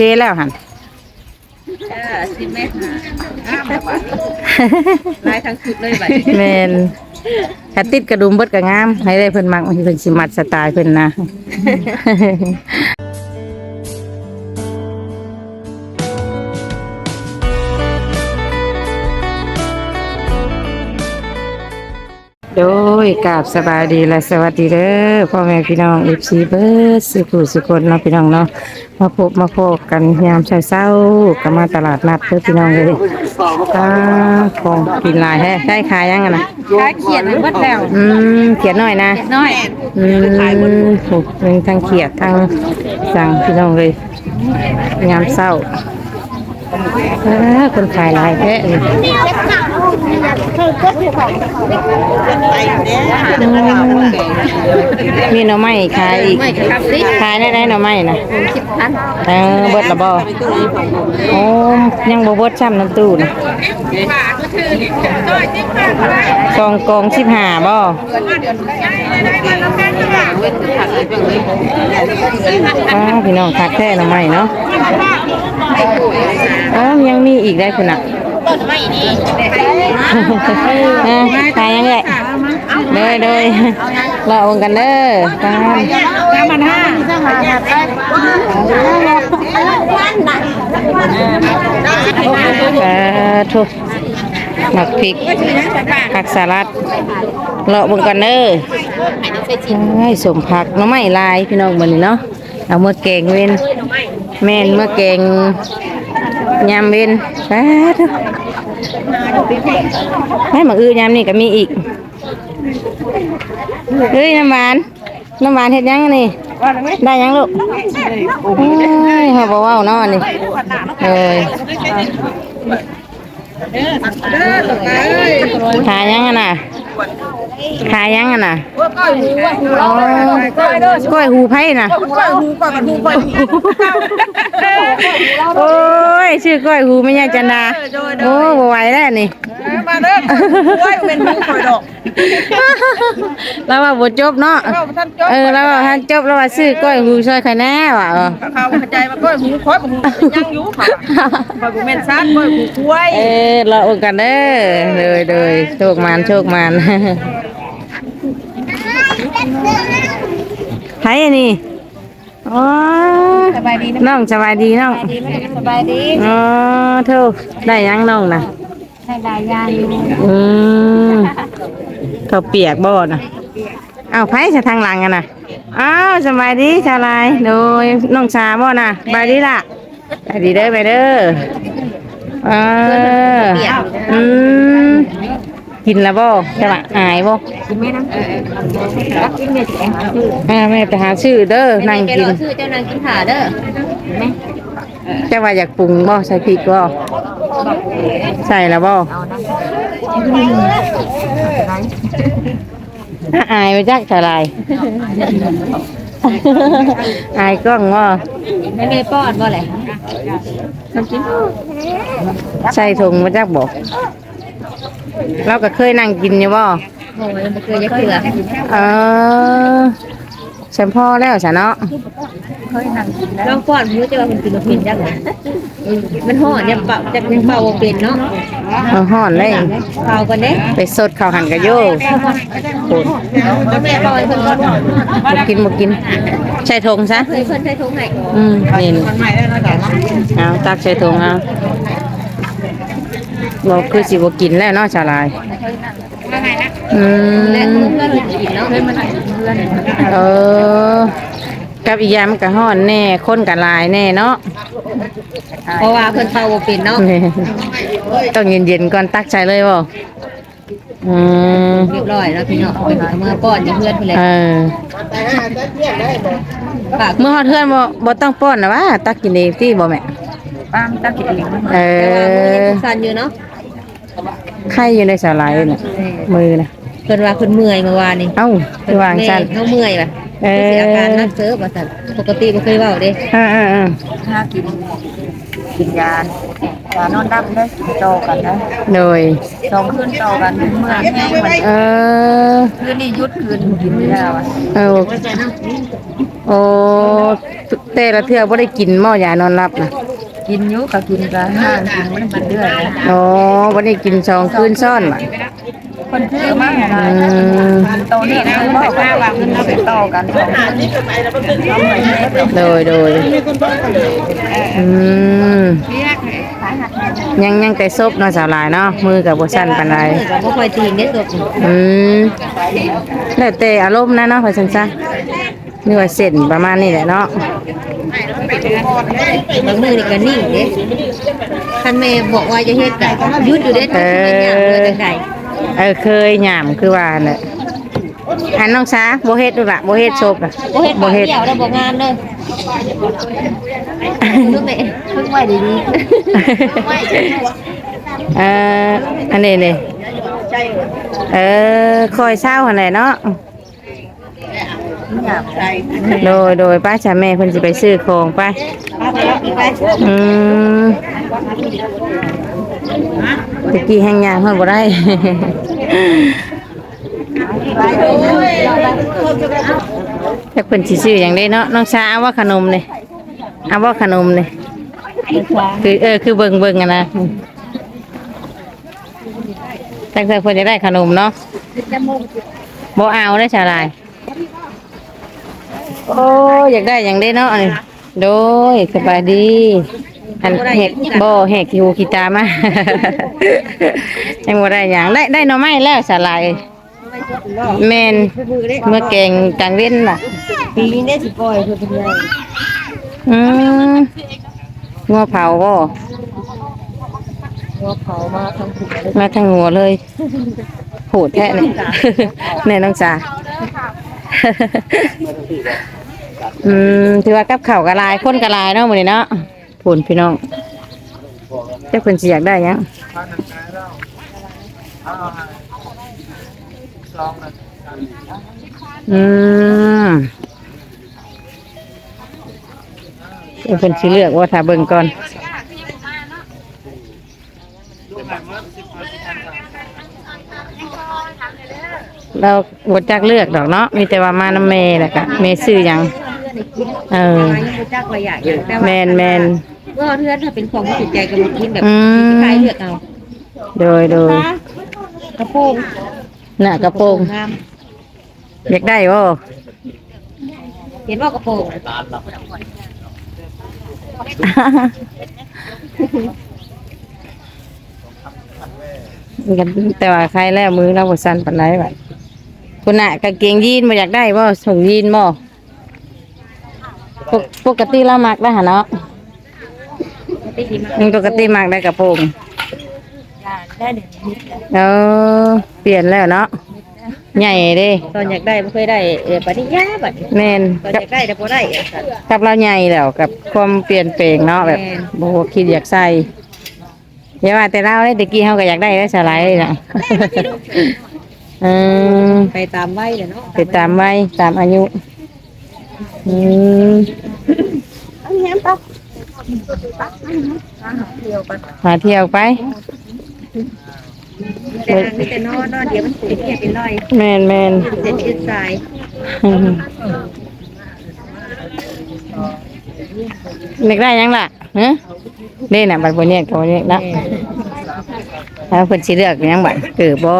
เทแล้วหันเออสิแม่หาอ้ามแบบว่าลายทั้งชุดเลยบัดแมนถ้าติดกระดุมเบิดก็งาม ให้ได้เพิ่นมักเพิ่นสิมัดสไตล์เพิ่นนะ โดยกราบสบายดีและสวัสดีเด้อพ่อแม่พี่น้องเอฟซีเบิร์ดสุขุสุคนเนาะพี่น้องเนาะมาพบมาพบกันยามเช้าๆก็มาตลาดนัดเด้อพี่น้องเลยตาของกินหลายแฮะได้ขายยังไงนะถ้าเขียนมันวัดแล้วอืมเขียนหน่อยนะน้อยอืมโหเป็นทั้งเขียดทั้งสั่งพี่น้องเลยยามเศร้า อ้าคนขายหลายแท้เลยมีหน่อไม้ขายอีกขายได้ได้หน่อไม้นะเออเบิดละบ่โอ้ยังบ่เบิดซ้ำน้ำตู้นะกองกองสิบห้าบ่อ้าวพี่น้องคักแท้หน่อไม้เนาะ อ้าวยังมีอีกได้คุณน่ะต้นไม้นี่อ่าขายยังไงเลยเลยรองกันเด้อตามน้ำมันห้าสาธุหมักพริกผักสลัดเลาะบงกันเด้อให้สมผักน้ำไม้ลายพี่น้องมันนี่เนาะเอาเมื่อแกงเว้น แม่นเมื่อแกงยำเว้นสาธุให้หมักอือยำนี่ก็มีอีกเฮ้ยน้ำหวานน้ำหวานเฮ็ดยังนี่ได้ยังลูกโอ้ยเขาบว่าเนาะอันนี่เอ้ยขายยังอะน่ะ ขายยังอะน่ะอ๋อกล้วยหูไผ่น่ะ ก้อยหูก้อยกันหูก้อยโอ้ยชื่อกล้วยหูไม่ใช่จันดาโอ้บ่ไหวแล้วนี่มาเด้อก้อยเป็นหูก้อยดอกแล้วว่าบ่จบเนาะเราท่านจบเออแล้วว่าท่านจบแล้วว่าซื้อกล้วยหูช่วยใครแน่ว่ะเออเขาเข้าใจมาก้อยหูก้อยหูยังอยู่ค่ะก้อยหูแม่นซัดก้อยหูก้อยเออเราโอกันเด้อเลยเลยโชคมันโชคมัน ไผอันนี่อ๋อสบายดีนะน้องสบายดีน้องดีไม่ได้สบายดีอ๋อเท่าได้ยังน้องนะได้ยานอยู่อืมเขาเปียกบ่นะอ้าไผจะทางหลังกันนะอ้าวสบายดีชาลายโดยน้องชาบ่นะบายดีล่ะบายดีเด้อไปเด้อเอออืม กินแล้วบ่จะละอายบ่กินไหมนะเออรักกินเม็ดแข็งคืออ่าแม่ไปหาชื่อเด้อนั่งกินชื่อเจ้านางกินขาเด้อไหมจะว่าอยากปรุงบ่ใส่พริกบ่ใส่แล้วบ่อายไปจักชาลายอายกล้องว่าไม่เลยป้อนบ่แหละใส่ถุงมาจากบอก เราก็เคยนั่งกินอยู่บ่โอ้ยมันคือยักษ์เกลือเออฉันพ่อแล้วฉันเนาะลองป้อนรู้จะว่ามันกินมันเป็นจังไงมันห่อเนี่ยเป่าจะยังเป่าบ่เป็นเนาะเอาห่อนเลยเป่ากันเด้ไปสดข้าวหันกะโยโคตรแม่เป่าให้เพิ่นก่อนบ่กินบ่กินใส่ถุงซะเพิ่นเพิ่นใส่ถุงให้อืมนี่นี่เอาตักใส่ถุงเอา บอกคือสิบ่กินแล้วเนาะชาลายอืมและเพื่อนๆกินเนาะเพิ่นมันเพื่อนเออกับอีกอยางมันก็ฮ้อนแน่คนก็หลายแน่เนาะเพราะว่าเพิ่นเป่าบ่เป็นเนาะต้องเย็นๆก่อนตักใจเลยบ่อืมเรียบร้อยแล้วพี่เนาะเอามื่อป้อนอย่าเพื่อนเพิ่นเลยเออปากเมื่อฮอดเทือนบ่บ่ต้องป้อนนะว่าตักกินเองที่บ่แม่ป้ามตักกินเองเอแต่ว่ามืออยังสั่นอยู่เนาะ ไข่อยู่ในสาลายน่ะมือน่ะเพิ่นว่าเพิ่นเมื่อยเมื่อวานนี้เอ้าคือวางซั่นเฮาเมื่อยว่ะเอคืออสิอาการนักเซิร์ฟว่าซั่นปกติบ่เคยเว้าเด้อ่าอ่าอ่าถ้ากินกินยายานอนดับได้กินโตกันนะโดยสองคืนโตกันเมื่อแห้งมันเออคืนนี้ยุดคืนกินไม่ได้วะเออโอ้แต่ละเทื่อบ่ได้กินหม้อยานอนหลับนะ กินอยุกับกินกันห้างกินมันกินเรื่อยนะอ๋อบ่ได้กินสองคืนซ้อนว่ะคนซื้อมาอะไรอืมโตนี่นะบอกว่าว่ามันเอาไปโตกันสองคืนทำไมเฮ็ดหรอกโดยโดยอืมยังยังแต่ซบเนาะสาวหลายเนาะมือกับบ่สั่นปานใดก็บ่ค่อยตีนได้ศพอืมแล้วแต่อารมณ์นะเนาะว่าซั่นซะนี่ว่าเส้นประมาณนี้แหละเนาะ บางมื้อนี่ก็นิ่งเด้คันแม่บอกว่าจะเฮ็ดก็หยุดอยู่เด้ต้องเป็นอย่างเด้อจังได๋เออเคยหยามคือว่าน่ะอันน้องสาบ่เฮ็ดดูล่ะบ่เฮ็ดซบน่ะบ่เฮ็ดบ่เฮ็ดเดียวแล้วบ่งานเด้อลูกแม่เพิ่งไว้ดีเอออันนี้นี่เออคอยเศร้าหั่นแหละเนาะ ๆอยากใจโดยโดยป้าชาแม่เพิ่นสิไปซื้อของไปไปอืมตะกี้แห้งยางเพิ่นบ่ได้แต่เพิ่นสิซื้อหยังได้เนาะน้องชาเอาว่าขนมนี่เอาว่าขนมนี่คือเออคือเบิ่งเบิ่งๆอะนะตั้งแต่เพิ่นจะได้ขนมเนาะบ่เอาได้ชาลาย โอ้ยอยากได้อย่างได้เนาะอันนี้โดยสบายดี อันแหกบ่แหกขี้หูขี้ตามา ยังบ่ได้อย่างได้ได้หน่อไม้แล้วสาลายแมนเมื่อแกงกลางเว้นน่ะปีนี้ได้สิปล่อยเพิ่นเป็นไงอืมงัวเผาบ่ว่าเขามาทำผิดมาทางหัวเลยโหดแท้เนี่ยแน่น้องจ๋า อืมถือว่ากับเข้าวกะลายคนกระลายเนาะมื้อนี้เนาะพูนพี่น้องเจ้าเพิ่นสิอยากได้หยังลองนะอืมเดี๋ยวเพิ่นสิเลือกว่าถ้าเบิ่งก่อนเราบดจักเลือกดอกเนาะมีแต่ว่ามาน้ำเมแหละกะเมซื้อหยัง เออยังบ่จักว่าอยากอย่างแต่แมว่านแมนว่าเทือนถ้าเป็นของที่ถูกใจก็บ่กินแบบอืม ใครเลือกเอาโดยโดยกระโปรงน่ะกระโปรงงามอยากได้บ่เห็นว่ากระโปรงกันแต่ว่าใครแล้วมือเราบ่สั่นปานใดบัดคุณน่ะกางเกงยีนบ่อยากได้บ่ส่งยีนบ่ ปกปกติเรามักได้หั่นเนาะได้ดีมากอืมปกติมักได้กระโปรงได้เดี๋ยวนี้เออเปลี่ยนแล้วเนาะใหญ่เด้ตอนอยากได้บ่เคยได้เออปฏิญาบัดนี้แม่นตอนกับอยากได้แต่บ่ได้อะค่ะ กับเราใหญ่แล้วกับความเปลี่ยนแปลงเนาะแบบแม่น บ่ฮู้คิดอยากใส่อย่าว่าแต่เราเลยตะกี้เฮาก็อยากได้ได้สลายเลยนะ เออ ไปตามไว้เด้อเนาะไปตามไว้ตามอายุ อืมหาเที่ยวไปแต่ทางนี้แต่นอนนอนเดี๋ยวมันสิเปียกเป็นรอยแมนแมนเจ็ดชิดสายนึกได้ยังล่ะฮะเล่นน่ะบัดบ่เนี่ยตัวนี้นะแล้วเพิ่นสิเลือกยังบัดเกิดบ่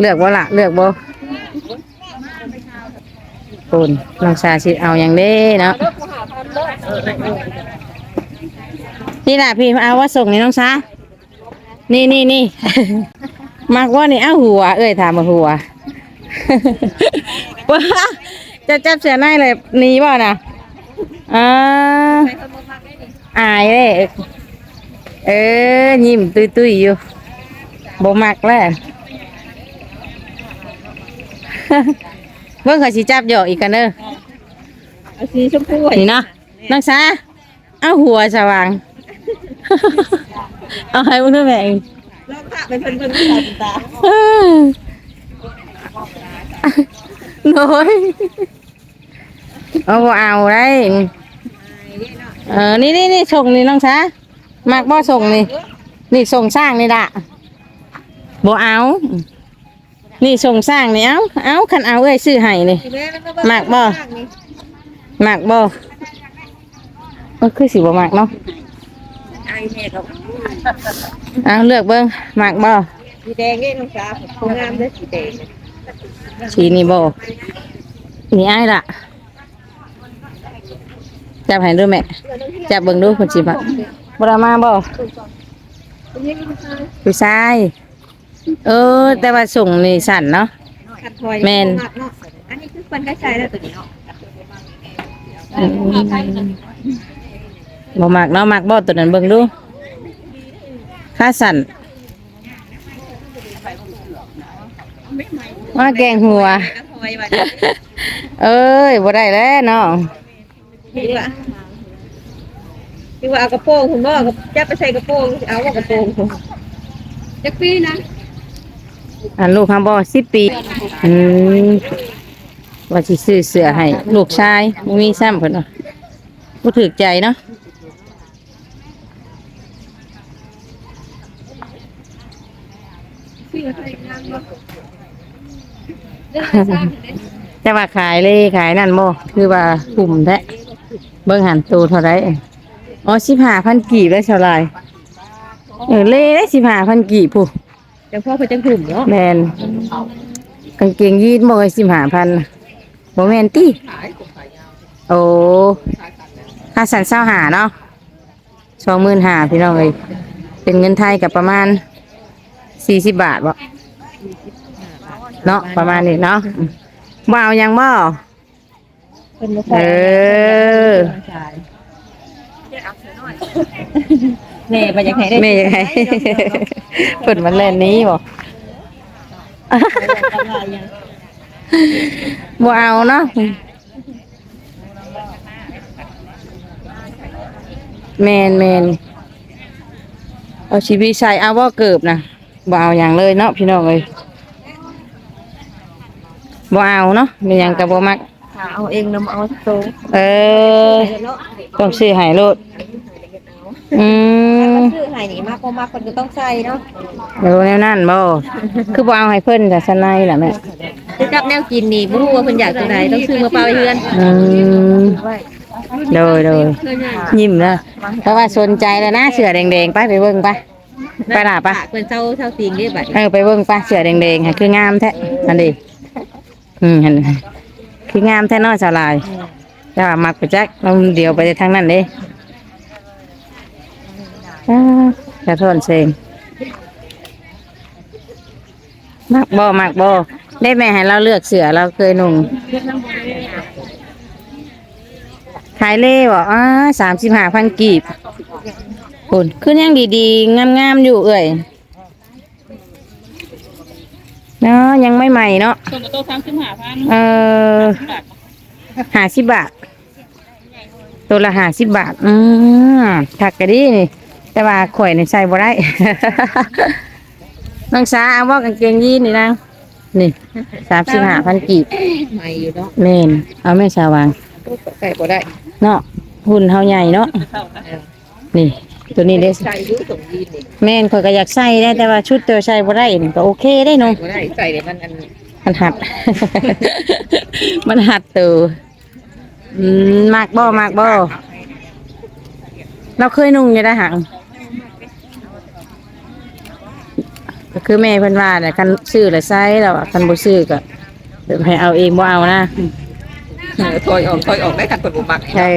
เลือกบ่ล่ะเลือกบ่ ปูนน้องชาสิเอาหยังเด้เนาะนี่ล่ะพี่มาเอาว่าส่งนี่น้องชานี่นี่นี่ มากว่านี่เอาหัว เอ้ยถามมาหัวว้าจะจับเสียหน้าเลยนีบ่น่ะอ่าอายเลยเออยิ้มตุยตุยอยู่บ่มักแล้ว บิ่งเขาสิจับหยอกอีกกันเด้อเอาสีชมพูนี่เนาะนักษาเอาหัวสว่าง เอาให้มึงด้วยแม่งลองพาไปเพิ่นเพิ่นตาตาน้อยเอาบ่เอาได้เออนี่นี่นี่ส่งนี่น้องช้ามักบ่ส่งนี่นี่ส่งสร้างนี่ละบ่เอา นี่ส่งสร้างนี่เอาเอาคันเอาเอ้ยซื้อให้นี่ มากบ่มักบ่ก็คือสิบ่มักเนาะไอแม่กับเอาเลือกเบิ่งมักบ่สีแดงนี่น้องสาวคงงามเลยสีแดงสีนี่บ่นี่อ้ายล่ะจับให้ดูแม่จับเบิ่งดูเพิ่นสิมักบ่ได้มาบ่ผู้ชาย เออ แต่ว่าส่งนี่สั่นเนาะขัดถอยแม่นเนาะอันนี้คือคนกระชายแล้วตัวนี้เนาะบ่มักเนาะมักบ่ตัวนั้นเบิ่งดูค่าสั่นมาแกงหัว กระถอยว่าเอ้ยบ่ได้แล้วเนาะดีว่าดีว่าเอากระโปรงคุณบ่กับจับไปใส่กระโปรงเอาว่ากระโปรงจักปีนะ อันลูกคำบ่10ปี อืมว่าสิซื้อเสื้อให้ ลูกชายบ่มีซ้ำเพิ่นเนาะบ่ถูกใจเนาะแต่ว่าขายเลยขายนั่นบ่คือว่ากลุ่มแท้เบิ่งหันตูเท่าไรอ๋อ15,000กีบได้เท่าไรเออเล่ได้15,000กีบผู้ จังพ่อเพิ่นจังหุ่มเนาะแมนกางเกงยีนบ่สิบห้าพันบ่แมนติโอ้ค่าสันเศร้าหาเนาะสองหมื่นหาพี่น้องเลยเป็นเงินไทยกับประมาณสี่สิบบาทบ่เนาะประมาณนี้เนาะบ่เอาหยังบ่เพิ่นบ่เออ แม่ไปยังไงได้แม่ยังไงเปิดมันเล่นนี้บ่บ่เอาเนาะแมนแมนเอาชีวิตใส่เอาว่าเกิบนะบ่เอาอย่างเลยเนาะพี่น้องเลยบ่เอาเนาะมีหยังกับบ่มักเอาเองนำเอาโตเออเนาะต้องซื้อให้โลดอืมซื้อ ให้นี่มากบ่มากเพิ่นก็ต้องใส่เนาะเดี๋ยวแนวนั่นบ่ คือบ่เอาให้เพิ่นแต่สนายล่ะแม่คือกับแนวกินนี่บ่รู้ว่าเพิ่นอยากตัวใดต้องซื้อมาเปล่าให้เพื่อนอืมโดยโดยยิ้มนะเพราะว่าสนใจแล้วนะเสือแดงๆไปไปเบิ่งไปไปล่ะปะเพิ่นเซาเซาตีงเด้บัดเออไปเบิ่งไปเสือแดงๆให้คืองามแท้อันนี้อืมเห็นคืองามแท้เน้อยสาลายแต่ว่ามักไปจักเราเดียวไปทางนั้นเด้อ่า กระทอนเซงมักบ่มักบ่ได้แม่ให้เราเลือกเสือเราเคยนุ่งขายเล่บ่อ่าสามสิบห้าพันกีบคุณขึ้นยังดีๆ งามๆ อยู่เอ่ยเนาะยังไม่ใหม่เนาะส่วนตัวสามสิบห้าพันเออห้าสิบบาท ตัวละห้าสิบบาท อืมถักกะดีนี่ แต่ว่าข่อยนี่ใส่บ่ได้ น้องสาเอาว่ากางเกงยีนนี่นางนี่สามสิบห้าพันกีบใหม่อยู่เนาะเมนเอาแม่ชาวางใส่บ่ได้เนาะหุ่นเฮาใหญ่เนาะนี่ ตัวนี้เด้ใส่อยู่ตรงยีนนี่แม่นข่อยก็อยากใส่ได้แต่ว่าชุดตัวใส่บ่ได้นี่ก็โอเคได้เนาะบ่ได้ใส่เลยมันอันมันหัด มันหัดตัวอืมมากบ่มากบ่เราเคยนุ่งอยู่ได้หัง ก็คือแม่เพิ่นว่าเนี่ยคันซื้อแล้วใส่แล้วอะคันบ่ซื้อก็เดี๋ยวให้เอาเองบ่เอานะถอยออกถอยออกได้กันเปิดบุมักใช่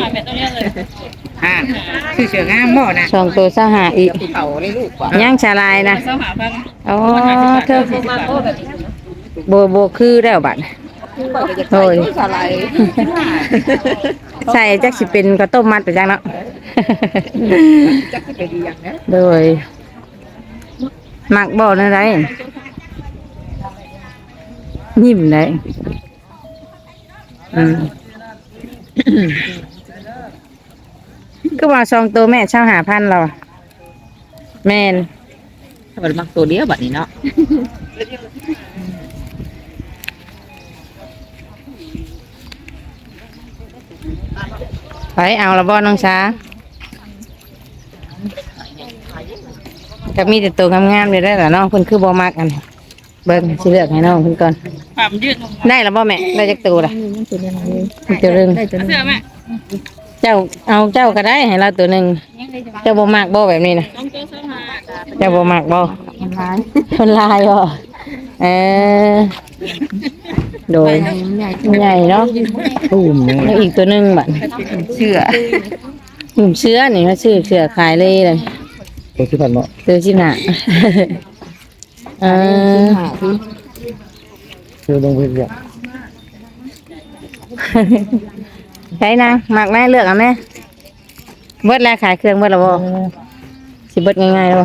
หาแบบตัวเนี้ยเลยอ่าคือเสืองามบ่นะสองตัวสหาอีกเขาเลยลูกว่ะย่างชาลายนะเจ้าหาพันอ๋อเธอมาโอ้แบบนี้โบโบคือแล้วบัดโอ้ยสลายใส่จักสิเป็นข้าวต้มมัดไปจังเนาะ จักสิไปดีอย่างนะโดยห มักบ่อนั่นไรยิ้มได้ก็ว่าซองตัวแม่เช่าหาพันเราแม่นมันมักตัวเดียวแบบนี้เนาะไปเอาละบ่อน้องช้า ก็มีแต่ตัวงามๆเลยได้อล่ะเนาะเพิ่นคือบ่มักอัน เบิ่งสิเลือกให้น้องเพิ่นก่อนความยืดได้ละบ่แม่ ได้จักตัวล่ะมีตัวหนึงเสื้อแม่เจ้าเอาเจ้าก็ได้ให้เราตัวหนึงเจ้าบ่มักบ่แบบนี้นะต้องเจอเสื้อผ้าเจ้าบ่มักบ่มันร้ายคนลายบ่เออโดยใหญ่ใหญ่เนาะตู้มนี่แล้วอีกตัวหนึงบัดเชื่อหนุ่มเชื้อนี่เขาซื้อเสื้อขายเลยเลย ตัวที่พันเนาะตัวชิหนาเออหาที่คือลงไปเนี่ยใช่นะมักแม่เลือกเอาแม่เบิดแล้วขายเครื่องเบิดแล้วบ่สิเบิดง่ายๆแล้วบ่ล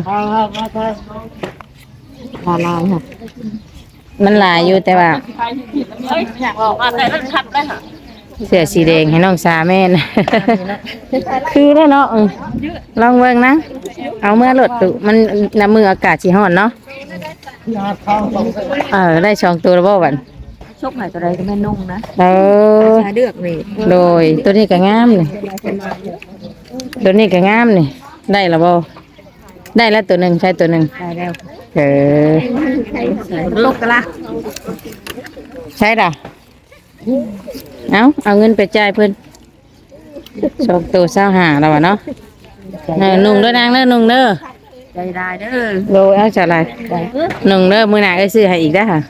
าลายค่ะมันหลายอยู่แต่ว่าเฮ้ยอยากบอกว่าแต่รถขับได้ค่ะ เสื้อสีแดงให้น้องสาแม่นคือได้เนาะเออลองเบิ่งนะ เอาเมื่อรถตุมันน้ำมืออากาศสิร้อนเนาะเออได้สองตัวแล้วบ่บัดชกหายตัวใดก็แม่นุ่งนะเออชาเดือกนี่โดยตัวนี้ก็งามนี่ตัวนี้ก็งามนี่ได้แล้วบ่ได้แล้วตัวหนึ่งใช่ตัวหนึ่งได้แล้วเออตกกะละใช่ด่ะ เอาเอาเงินไปจ่ายเพิ่นสองตัวเศร้าหาแล้ววะเนาะเออนุ่งเด้อนางเด้อนุ่งเด้อใจได้เด้อโลเอาจะอะไรนุ่งเด้อมือหนาก็ซื้อให้อีกได้อค่ะ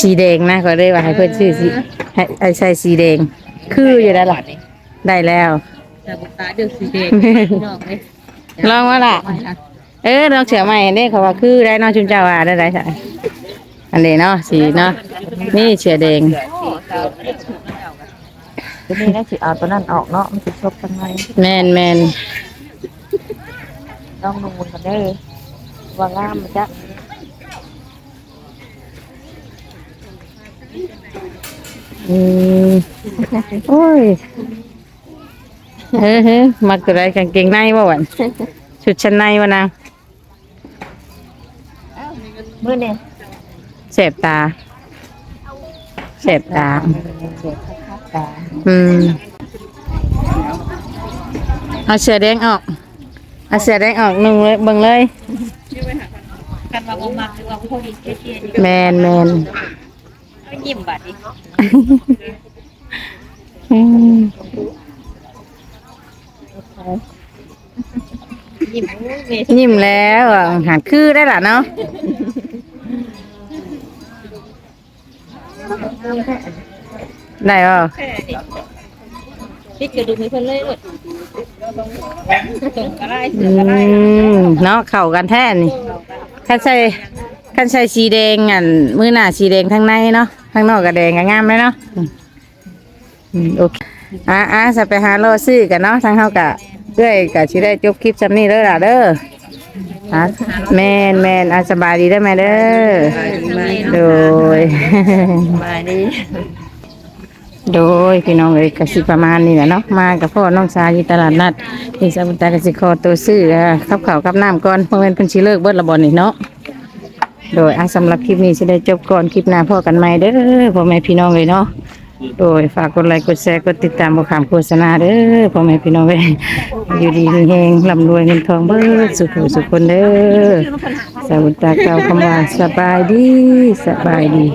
สีแดงนะก็ได้ว่าให้เพิ่นซื้อสีให้ให้ใส่สีแดง คืออยู่แล้วล่ะได้แล้ว แต่บุตาเดือกสีแดงนอกเลยลองว่าล่ะ เออลองเสือใหม่เด้เขาว่าคือได้เนาะชุนเจ้าว่าได้ได้ใช่ อันนี้เนาะสีเนาะนี่เสือแดงตัวนี้ได้สิเอาตัวนั้นออกเนาะมันสิชกทำไมแมนแมนต้องนุ่งกันเด้อว่างามมันจะอืมโอ้ยเฮ้ยเฮ้ยมักตัวไรกางเกงในบ่หวันชุดชั้นในวะนางมื้อนี้ เสบตาเสบตา เจ็บคักๆตาอืม เอาเสือแดงออก เอาเสือแดงออกนุ่งเลยเบิ่งเลย กันว่าบ่มักหรือว่าพอดีเชี่ยแมนแมนก็ยิ้มบัดนี้อืมยิ้มเมย์ยิ้มแล้วอะหันคือได้ล่ะเนาะ ได้ป่ะนี่จะดูให้เพิ่นเลยลูกส่งก็ได้อืเสือก็ได้มเนาะเข้ากันแท้นี่คันใส่คันใส่สีแดงอันมือหน้าสีแดงทั้งในเนาะข้างนอกก็แดงก็งามเลยเนาะอืมอืมโอเคอะอะจะไปหาโลซื้อกันเนาะทางเฮากะเพื่อยกะสิได้จบคลิปจำนี้เด้อล่ะเด้ออะแม่นแม่นอะสบายดีได้อแม่เด้อโดย มาดีโดยพี่น้องเอ้ยกสิประมาณนี้แหละเนาะมากับพ่อน้องชายที่ตลาดนัดนี่สาบุญตากสิคอตัวซื้ออ่าขับข่าวกับน้ำก่อนเพราะเป็นเพิ่นสิเลิกเบิดละบ่นี่เนาะโดยอะสำหรับคลิปนี้สิได้จบก่อนคลิปหน้าพ่อกันใหม่เด้อพ่อแม่พี่น้องเลยเนาะ โดยฝากกดไลค์กดแชร์กดติดตามบุขามโฆษณาเด้อพ่อแม่พี่น้องเอ้ยอยู่ดีมีแหงร่ำรวยเงินทองเบิดสุขสุขคนเด้อสาบุตาเก่าคำว่าสบายดีสบายดี